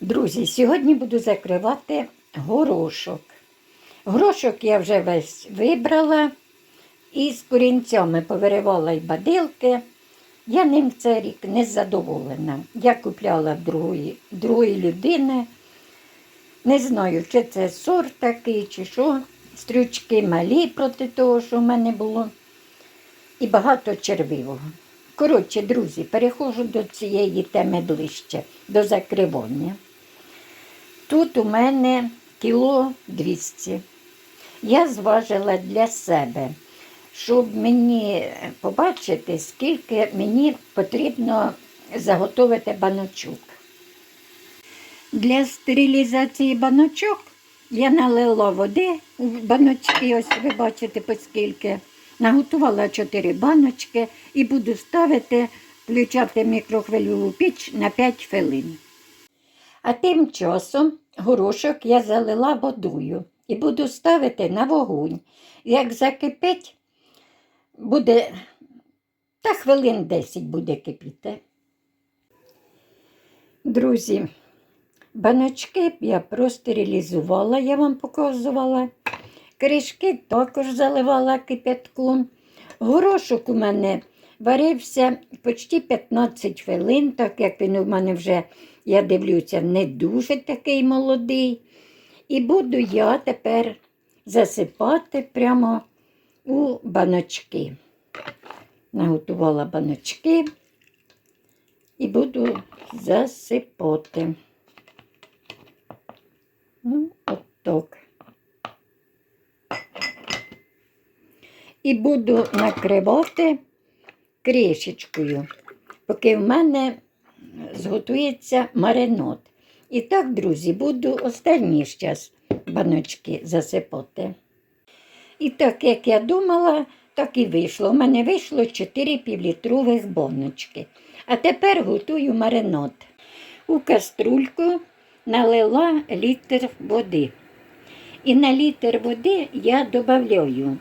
Друзі, сьогодні буду закривати горошок. Горошок я вже весь вибрала і з корінцями повиривала й бадилки. Я ним цей рік не задоволена. Я купляла другої, другої людини. Не знаю, чи це сорт такий, чи що. Стрючки малі проти того, що в мене було. І багато червивого. Коротше, друзі, переходжу до цієї теми ближче, до закривання. Тут у мене кіло 200. Я зважила для себе, щоб мені побачити, скільки мені потрібно заготовити баночок. Для стерилізації баночок я налила води у баночки, ось ви бачите, поскільки. Наготувала 4 баночки і буду ставити, включати мікрохвильову піч на 5 хвилин. А тим часом горошок я залила водою і буду ставити на вогонь. Як закипить, буде та хвилин 10 буде кипіти. Друзі, баночки я простерилізувала, я вам показувала. Кришки також заливала кипятком. Горошок у мене варився почти 15 хвилин, так як він у мене вже, я дивлюся, не дуже такий молодий. І буду я тепер засипати прямо у баночки. Наготувала баночки і буду засипати. Ну, от так. І буду накривати кришечкою, поки в мене зготується маринад. І так, друзі, буду останні зараз баночки засипати. І так, як я думала, так і вийшло. У мене вийшло 4 півлітрових баночки. А тепер готую маринад. У каструльку налила літр води. І на літр води я додаю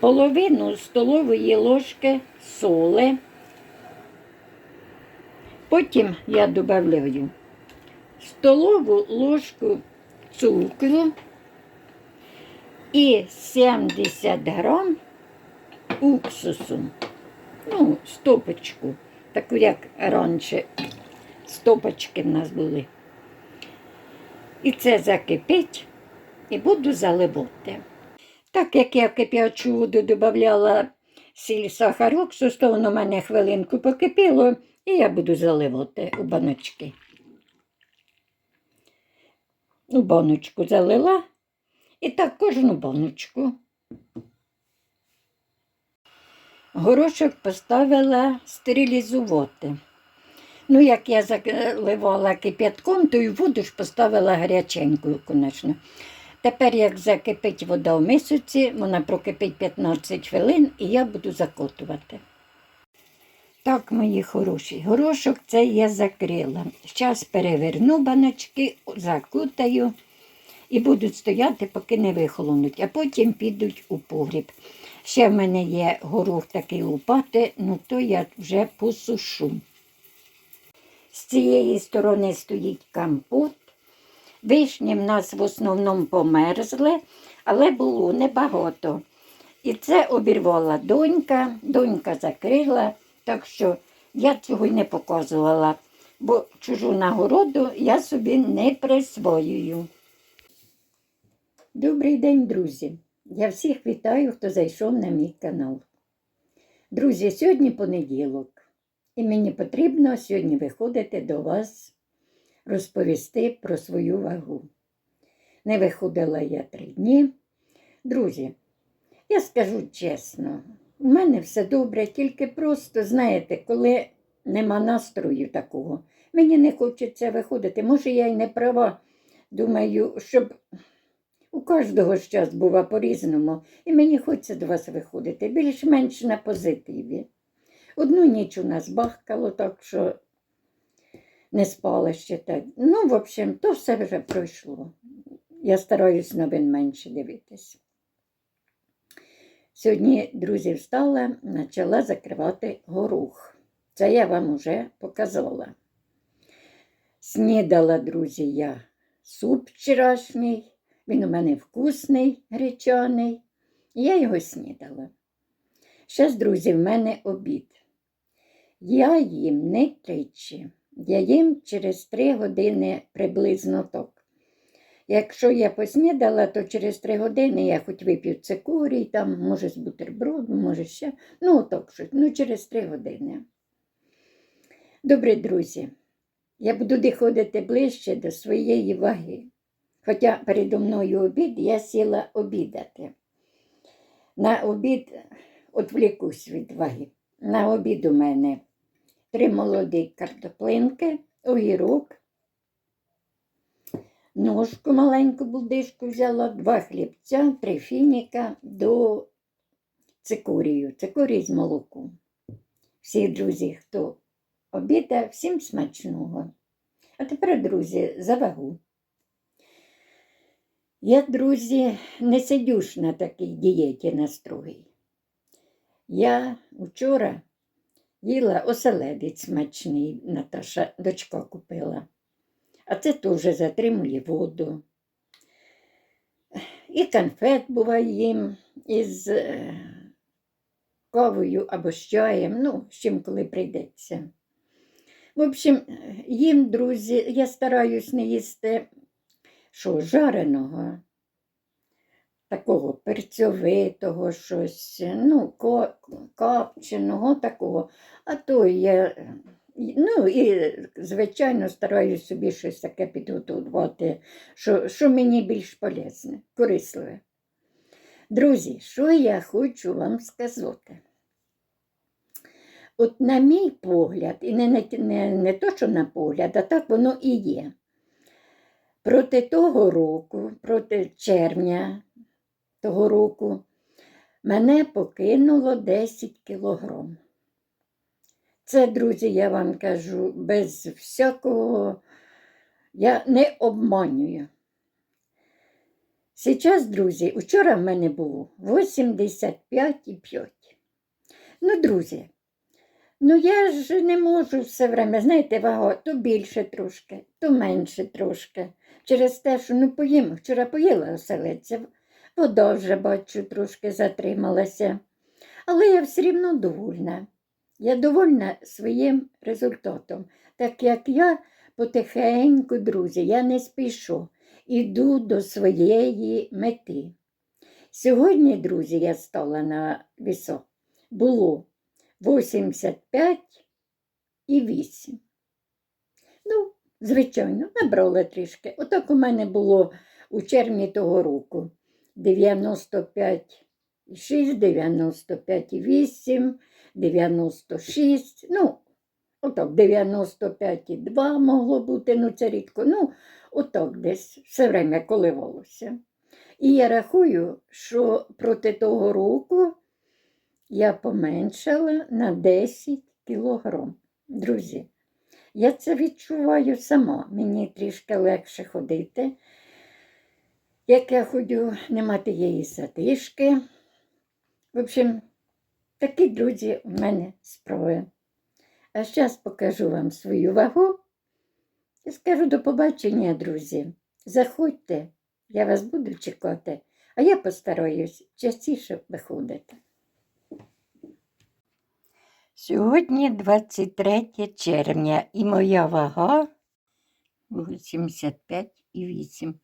половину столової ложки соли. Потім я додаю столову ложку цукру і 70 грам уксусу. Ну, стопочку, таку, як раніше стопочки в нас були. І це закипить і буду заливати. Так як я в кип'ячу воду додавала сіль сахар уксус, то воно в мене хвилинку покипіло, і я буду заливати у баночки. У баночку залила і так кожну баночку. Горошок поставила стерилізувати. Ну, як я заливала кип'ятком, то й воду ж поставила гаряченькою, звісно. Тепер, як закипить вода в мисоці, вона прокипить 15 хвилин і я буду закотувати. Так, мої хороші, горошок це я закрила. Зараз переверну баночки, закутаю і будуть стояти, поки не вихолонуть, а потім підуть у погріб. Ще в мене є горох такий лопати, ну то я вже посушу. З цієї сторони стоїть компот. Вишні в нас в основному померзли, але було небагато. І це обірвала донька, донька закрила, так що я цього й не показувала, бо чужу нагороду я собі не присвоюю. Добрий день, друзі! Я всіх вітаю, хто зайшов на мій канал. Друзі, сьогодні понеділок, і мені потрібно сьогодні виходити до вас розповісти про свою вагу. Не виходила я три дні. Друзі, я скажу чесно, у мене все добре, тільки просто, знаєте, коли нема настрою такого, мені не хочеться виходити. Може, я й не права. Думаю, щоб у кожного ж час бува по-різному, і мені хочеться до вас виходити більш-менш на позитиві. Одну ніч у нас бахкало, так що не спала ще так. Ну, в общем, то все вже пройшло. Я стараюсь новин менше дивитись. Сьогодні, друзі, встала, почала закривати горох. Це я вам уже показала. Снідала, друзі, я суп вчорашній. Він у мене вкусний, гречаний. Я його снідала. Зараз, друзі, в мене обід. Я їм не тричі. Я їм через три години приблизно так. Якщо я поснідала, то через три години я хоч вип'ю цикорій, там, може, з бутербродом, може ще. Ну, так щось. Ну, через три години. Добре, друзі, я буду доходити ближче до своєї ваги. Хоча передо мною обід, я сіла обідати. На обід відвлікусь від ваги. На обід у мене три молоді картоплинки, огірок, ножку маленьку булдишку взяла, два хлібця, три фініка до цикорію. Цикорій з молоком. Всі друзі, хто обідає, всім смачного. А тепер, друзі, за вагу. Я, друзі, не сидю ж на такій дієті на строгій. Я вчора їла оселедець смачний, Наташа дочка купила. А це теж затримує воду. І конфет буває їм із е, кавою або з чаєм, ну, з чим коли прийдеться. В общем, їм, друзі, я стараюсь не їсти що, жареного, такого перцьовитого щось, ну, копченого такого. А то я, ну і, звичайно, стараюсь собі щось таке підготувати, що, що мені більш полезне, корисливе. Друзі, що я хочу вам сказати? От на мій погляд, і не, не, не, не то, що на погляд, а так воно і є. Проти того року, проти червня того року, мене покинуло 10 кілограм. Це, друзі, я вам кажу, без всякого, я не обманюю. Зараз, друзі, вчора в мене було 85,5. Ну, друзі, ну я ж не можу все время, знаєте, вага то більше трошки, то менше трошки. Через те, що ну поїм, вчора поїла оселедця, вода вже бачу, трошки затрималася. Але я все рівно довольна. Я довольна своїм результатом, так як я потихеньку, друзі, я не спішу, іду до своєї мети. Сьогодні, друзі, я стала на вісо. Було 85 і 8. Ну, звичайно, набрала трішки. Отак у мене було у червні того року. 95 6, 95 8, 96, ну, отак, 95,2 могло бути, ну це рідко. Ну, отак десь все время коливалося. І я рахую, що проти того року я поменшала на 10 кілограм. Друзі, я це відчуваю сама. Мені трішки легше ходити. Як я ходю, нема тієї затишки. В общем, такі, друзі, у мене справи. А зараз покажу вам свою вагу і скажу до побачення, друзі. Заходьте, я вас буду чекати, а я постараюсь частіше виходити. Сьогодні 23 червня і моя вага 85,8.